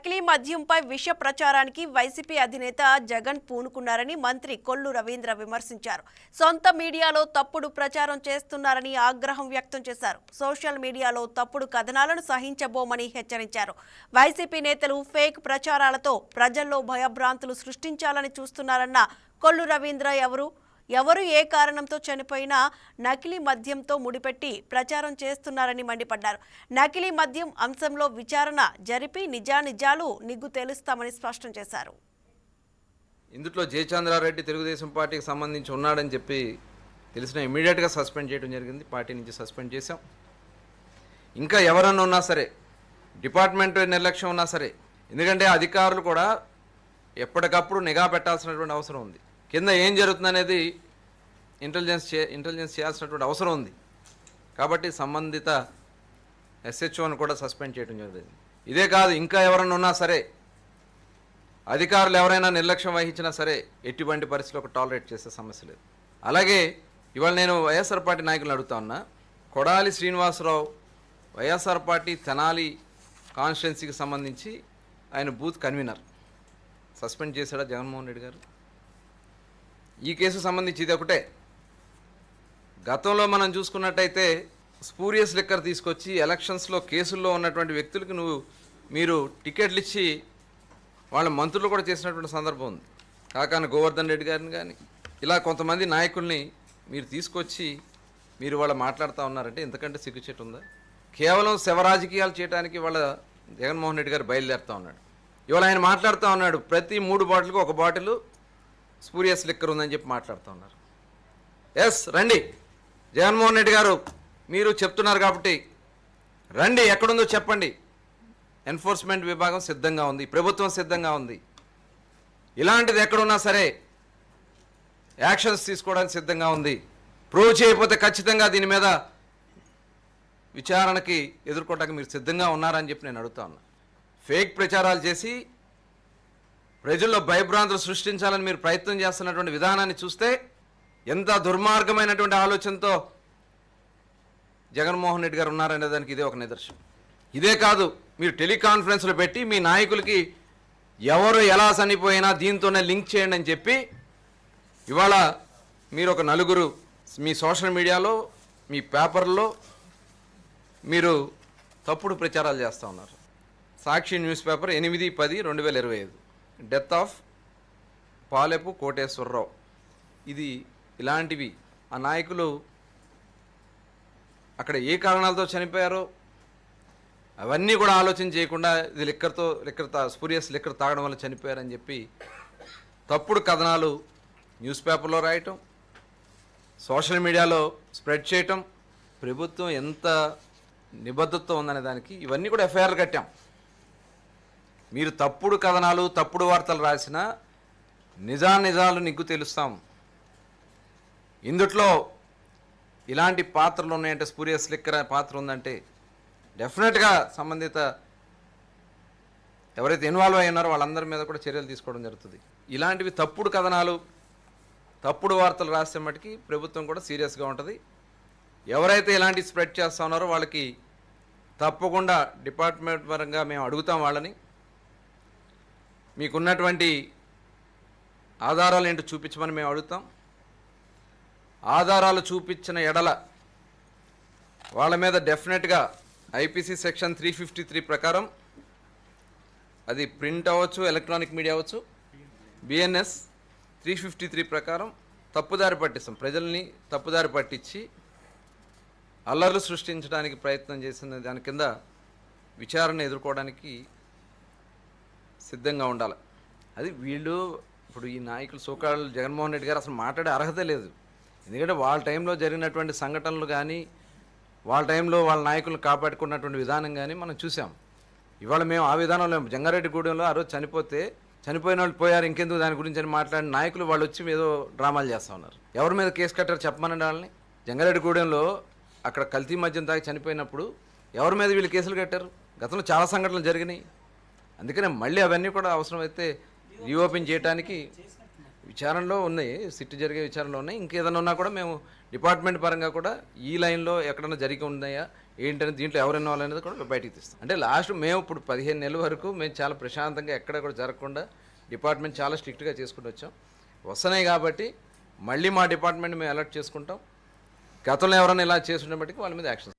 నకిలీ మద్యంపై విష ప్రచారానికి వైసీపీ అధినేత జగన్ పూనుకున్నారని మంత్రి కొల్లు రవీంద్ర విమర్శించారు. సొంత మీడియాలో తప్పుడు ప్రచారం చేస్తున్నారని ఆగ్రహం వ్యక్తం చేశారు. సోషల్ మీడియాలో తప్పుడు కథనాలను సహించబోమని హెచ్చరించారు. వైసీపీ నేతలు ఫేక్ ప్రచారాలతో ప్రజల్లో భయభ్రాంతులు సృష్టించాలని చూస్తున్నారన్న కొల్లు రవీంద్ర ఎవరు? ఎవరు ఏ కారణంతో చనిపోయినా నకిలీ మద్యంతో ముడిపెట్టి ప్రచారం చేస్తున్నారని మండిపడ్డారు. నకిలీ మద్యం అంశంలో విచారణ జరిపి నిజానిజాలు నిగ్గు తేలుస్తామని స్పష్టం చేశారు. ఇందులో జయచంద్రారెడ్డి తెలుగుదేశం పార్టీకి సంబంధించి ఉన్నాడని చెప్పి తెలిసిన ఇమీడియట్గా సస్పెండ్ చేయడం జరిగింది. పార్టీ నుంచి సస్పెండ్ చేశాం. ఇంకా ఎవరన్నా ఉన్నా సరే డిపార్ట్మెంట్ నిర్లక్ష్యం ఉన్నా సరే ఎందుకంటే అధికారులు కూడా ఎప్పటికప్పుడు నిఘా పెట్టాల్సినటువంటి అవసరం ఉంది. కింద ఏం జరుగుతుందనేది ఇంటెలిజెన్స్ చే ఇంటెలిజెన్స్ చేయాల్సినటువంటి అవసరం ఉంది. కాబట్టి సంబంధిత ఎస్హెచ్ఓను కూడా సస్పెండ్ చేయడం జరిగింది. ఇదే కాదు ఇంకా ఎవరన్నా ఉన్నా సరే అధికారులు ఎవరైనా నిర్లక్ష్యం వహించినా సరే ఎటువంటి పరిస్థితిలో ఒక టాలరేట్ చేసే సమస్య లేదు. అలాగే ఇవాళ నేను వైఎస్ఆర్ పార్టీ నాయకులను అడుగుతా ఉన్నా. కొడాలి శ్రీనివాసరావు వైఎస్ఆర్ పార్టీ తెనాలి కాన్స్టిట్యున్సీకి సంబంధించి ఆయన బూత్ కన్వీనర్ సస్పెండ్ చేశాడా జగన్మోహన్ రెడ్డి గారు? ఈ కేసు సంబంధించి ఇది ఒకటే. గతంలో మనం చూసుకున్నట్టయితే స్పూరియస్ లిక్కర్ తీసుకొచ్చి ఎలక్షన్స్లో కేసుల్లో ఉన్నటువంటి వ్యక్తులకు నువ్వు మీరు టికెట్లు ఇచ్చి వాళ్ళ మంత్రులు కూడా చేసినటువంటి సందర్భం ఉంది. కాకాని గోవర్ధన్ రెడ్డి గారిని కానీ ఇలా కొంతమంది నాయకుల్ని మీరు తీసుకొచ్చి మీరు వాళ్ళ మాట్లాడుతూ ఉన్నారంటే ఎందుకంటే సిగ్గుచేటు ఉందా కేవలం శవరాజకీయాలు చేయడానికి వాళ్ళ జగన్మోహన్ రెడ్డి గారు బయలుదేరుతా ఉన్నాడు. ఇవాళ ఆయన మాట్లాడుతూ ఉన్నాడు. ప్రతి మూడు బాటిల్కి ఒక బాటిల్ స్పూరియస్ లిక్కర్ ఉందని చెప్పి మాట్లాడుతూ ఉన్నారు. ఎస్ రండి. జగన్మోహన్ రెడ్డి గారు మీరు చెప్తున్నారు కాబట్టి రండి ఎక్కడుందో చెప్పండి. ఎన్ఫోర్స్మెంట్ విభాగం సిద్ధంగా ఉంది ప్రభుత్వం సిద్ధంగా ఉంది. ఇలాంటిది ఎక్కడున్నా సరే యాక్షన్స్ తీసుకోవడానికి సిద్ధంగా ఉంది. ప్రూవ్ చేయకపోతే ఖచ్చితంగా దీని మీద విచారణకి ఎదుర్కోవడానికి మీరు సిద్ధంగా ఉన్నారని చెప్పి నేను అడుగుతా ఉన్నా. ఫేక్ ప్రచారాలు చేసి ప్రజల్లో భయభ్రాంతులు సృష్టించాలని మీరు ప్రయత్నం చేస్తున్నటువంటి విధానాన్ని చూస్తే ఎంత దుర్మార్గమైనటువంటి ఆలోచనతో జగన్మోహన్ రెడ్డి గారు ఉన్నారనే దానికి ఇదే ఒక నిదర్శనం. ఇదే కాదు మీరు టెలికాన్ఫరెన్స్లో పెట్టి మీ నాయకులకి ఎవరు ఎలా చనిపోయినా దీంతోనే లింక్ చేయండి అని చెప్పి ఇవాళ మీరు ఒక నలుగురు మీ సోషల్ మీడియాలో మీ పేపర్లో మీరు తప్పుడు ప్రచారాలు చేస్తూ ఉన్నారు. సాక్షి న్యూస్ పేపర్ ఎనిమిది పది రెండు వేల ఇరవై ఐదు. Death of Palepu Koteswararao. ఇది ఇలాంటివి. ఆ నాయకులు అక్కడ ఏ కారణాలతో చనిపోయారో అవన్నీ కూడా ఆలోచన చేయకుండా ఇది లిక్కర్తో లిక్కర్ తా స్పూరియస్ లిక్కర్ తాగడం వల్ల చనిపోయారని చెప్పి తప్పుడు కథనాలు న్యూస్ పేపర్లో రాయటం సోషల్ మీడియాలో స్ప్రెడ్ చేయటం ప్రభుత్వం ఎంత నిబద్ధత ఉందనే దానికి ఇవన్నీ కూడా ఎఫ్ఐఆర్ కట్టాం. మీరు తప్పుడు కథనాలు తప్పుడు వార్తలు రాసిన నిజానిజాలు నిగ్గు తెలుస్తాం. ఇందుట్లో ఇలాంటి పాత్రలు ఉన్నాయంటే స్పూరియస్ లిక్కర్ పాత్ర ఉందంటే డెఫినెట్గా సంబంధిత ఎవరైతే ఇన్వాల్వ్ అయి ఉన్నారో వాళ్ళందరి మీద కూడా చర్యలు తీసుకోవడం జరుగుతుంది. ఇలాంటివి తప్పుడు కథనాలు తప్పుడు వార్తలు రాసే మటుకి ప్రభుత్వం కూడా సీరియస్గా ఉంటుంది. ఎవరైతే ఇలాంటి స్ప్రెడ్ చేస్తా ఉన్నారో వాళ్ళకి తప్పకుండా డిపార్ట్మెంట్ పరంగా మేము అడుగుతాం వాళ్ళని. మీకున్నటువంటి ఆధారాలు ఏంటో చూపించమని మేము అడుగుతాం. ఆధారాలు చూపించిన ఎడల వాళ్ళ మీద డెఫినెట్గా IPC section three fifty three ప్రకారం అది ప్రింట్ అవ్వచ్చు ఎలక్ట్రానిక్ మీడియా అవ్వచ్చు బిఎన్ఎస్ త్రీ ఫిఫ్టీ త్రీ ప్రకారం తప్పుదారి పట్టిస్తాం. ప్రజల్ని తప్పుదారి పట్టించి అల్లర్లు సృష్టించడానికి ప్రయత్నం చేసిన దాని కింద విచారణ ఎదుర్కోవడానికి సిద్ధంగా ఉండాలి. అది వీళ్ళు ఇప్పుడు ఈ నాయకులు సోకాళ్ళు జగన్మోహన్ రెడ్డి గారు అసలు మాట్లాడే అర్హత లేదు. ఎందుకంటే వాళ్ళ టైంలో జరిగినటువంటి సంఘటనలు కానీ వాళ్ళ టైంలో వాళ్ళ నాయకులను కాపాడుకున్నటువంటి విధానం కానీ మనం చూసాం. ఇవాళ మేము ఆ విధానంలో జంగారెడ్డిగూడెంలో ఆ రోజు చనిపోతే చనిపోయిన వాళ్ళు పోయారు ఇంకెందుకు దాని గురించి అని మాట్లాడిన నాయకులు వాళ్ళు వచ్చి ఏదో డ్రామాలు చేస్తూ ఉన్నారు. ఎవరి మీద కేసు కట్టారు చెప్పమనండి వాళ్ళని? జంగారెడ్డిగూడెంలో అక్కడ కల్తీ మద్యం తాగి చనిపోయినప్పుడు ఎవరి మీద వీళ్ళు కేసులు కట్టారు? గతంలో చాలా సంఘటనలు జరిగినాయి. అందుకనే మళ్ళీ అవన్నీ కూడా అవసరమైతే రీఓపెన్ చేయడానికి విచారణలో ఉన్నాయి సిట్ జరిగే విచారణలో ఉన్నాయి. ఇంకేదైనా ఉన్నా కూడా మేము డిపార్ట్మెంట్ పరంగా కూడా ఈ లైన్లో ఎక్కడైనా జరిగి ఉన్నాయా ఏంటని దీంట్లో ఎవరు ఇన్వాల్వ్ అనేది కూడా బయటికి తీస్తాం. అంటే లాస్ట్ మేము ఇప్పుడు పదిహేను నెలల వరకు మేము చాలా ప్రశాంతంగా ఎక్కడ కూడా జరగకుండా డిపార్ట్మెంట్ చాలా స్ట్రిక్ట్గా చేసుకుంటూ వచ్చాం. వస్తున్నాయి కాబట్టి మళ్ళీ మా డిపార్ట్మెంట్ మేము అలర్ట్ చేసుకుంటాం. గతంలో ఎవరైనా ఇలా చేస్తుండే బట్టి వాళ్ళ మీద యాక్షన్